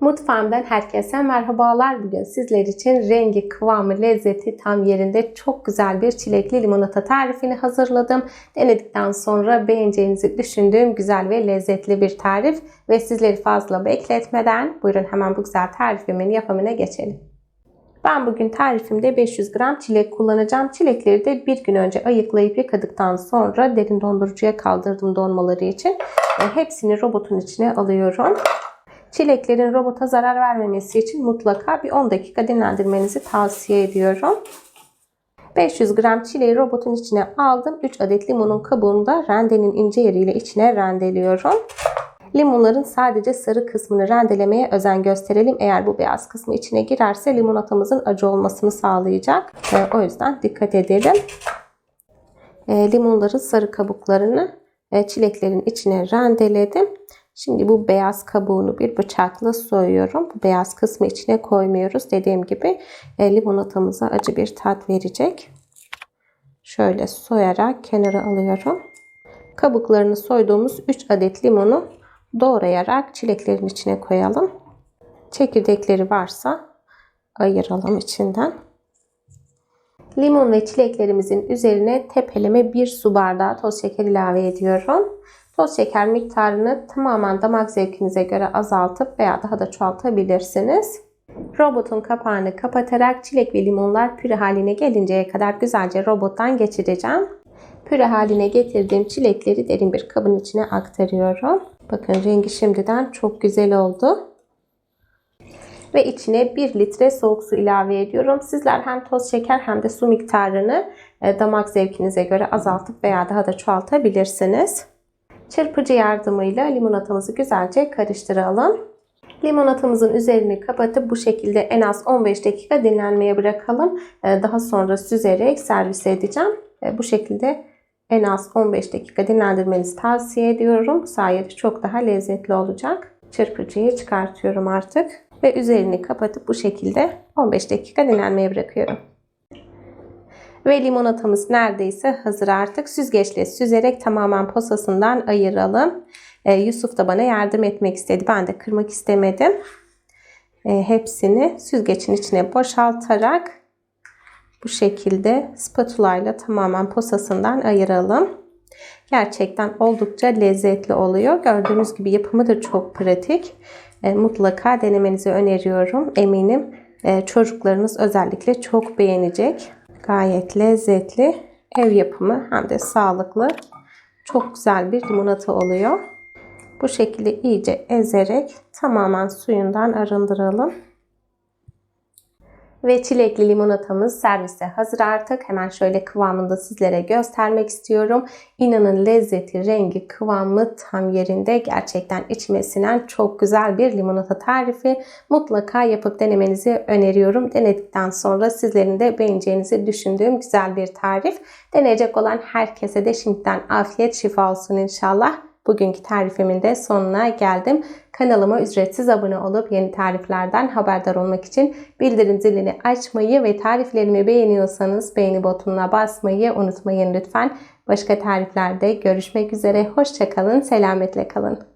Mutfağımdan herkese merhabalar. Bugün sizler için rengi, kıvamı, lezzeti tam yerinde çok güzel bir çilekli limonata tarifini hazırladım. Denedikten sonra beğeneceğinizi düşündüğüm güzel ve lezzetli bir tarif. Ve sizleri fazla bekletmeden buyurun hemen bu güzel tarifimin yapımına geçelim. Ben bugün tarifimde 500 gram çilek kullanacağım. Çilekleri de bir gün önce ayıklayıp yıkadıktan sonra derin dondurucuya kaldırdım donmaları için. Hepsini robotun içine alıyorum. Çileklerin robota zarar vermemesi için mutlaka bir 10 dakika dinlendirmenizi tavsiye ediyorum. 500 gram çileği robotun içine aldım. 3 adet limonun kabuğunu da rendenin ince yeriyle içine rendeliyorum. Limonların sadece sarı kısmını rendelemeye özen gösterelim. Eğer bu beyaz kısmı içine girerse limonatamızın acı olmasını sağlayacak. E, o yüzden dikkat edelim. E, limonların sarı kabuklarını e, çileklerin içine rendeledim. Şimdi bu beyaz kabuğunu bir bıçakla soyuyorum. Bu beyaz kısmı içine koymuyoruz. Dediğim gibi e, limonatamıza acı bir tat verecek. Şöyle soyarak kenara alıyorum. Kabuklarını soyduğumuz 3 adet limonu doğrayarak çileklerin içine koyalım. Çekirdekleri varsa ayıralım içinden. Limon ve çileklerimizin üzerine tepeleme 1 su bardağı toz şeker ilave ediyorum. Toz şeker miktarını tamamen damak zevkinize göre azaltıp veya daha da çoğaltabilirsiniz. Robotun kapağını kapatarak çilek ve limonlar püre haline gelinceye kadar güzelce robottan geçireceğim. Püre haline getirdiğim çilekleri derin bir kabın içine aktarıyorum. Bakın rengi şimdiden çok güzel oldu. Ve içine 1 litre soğuk su ilave ediyorum. Sizler hem toz şeker hem de su miktarını e, damak zevkinize göre azaltıp veya daha da çoğaltabilirsiniz. Çırpıcı yardımıyla limonatamızı güzelce karıştıralım. Limonatamızın üzerini kapatıp bu şekilde en az 15 dakika dinlenmeye bırakalım. Ee, daha sonra süzerek servis edeceğim. Ee, bu şekilde en az 15 dakika dinlendirmenizi tavsiye ediyorum. Bu sayede çok daha lezzetli olacak. Çırpıcıyı çıkartıyorum artık. Ve üzerini kapatıp bu şekilde 15 dakika dinlenmeye bırakıyorum. Ve limonatamız neredeyse hazır artık. Süzgeçle süzerek tamamen posasından ayıralım. Ee, Yusuf da bana yardım etmek istedi. Ben de kırmak istemedim. Ee, hepsini süzgecin içine boşaltarak bu şekilde spatula ile tamamen posasından ayıralım. Gerçekten oldukça lezzetli oluyor. Gördüğünüz gibi yapımı da çok pratik. E, mutlaka denemenizi öneriyorum. Eminim e, çocuklarınız özellikle çok beğenecek. Gayet lezzetli, ev yapımı hem de sağlıklı. Çok güzel bir limonata oluyor. Bu şekilde iyice ezerek tamamen suyundan arındıralım. Ve çilekli limonatamız servise hazır artık. Hemen şöyle kıvamında sizlere göstermek istiyorum. İnanın lezzeti, rengi, kıvamı tam yerinde. Gerçekten içmesinden çok güzel bir limonata tarifi. Mutlaka yapıp denemenizi öneriyorum. Denedikten sonra sizlerin de beğeneceğinizi düşündüğüm güzel bir tarif. Deneyecek olan herkese de şimdiden afiyet şifa olsun inşallah. Bugünkü tarifimin de sonuna geldim. Kanalıma ücretsiz abone olup yeni tariflerden haberdar olmak için bildirim zilini açmayı ve tariflerimi beğeniyorsanız beğeni butonuna basmayı unutmayın lütfen. Başka tariflerde görüşmek üzere. Hoşçakalın, selametle kalın.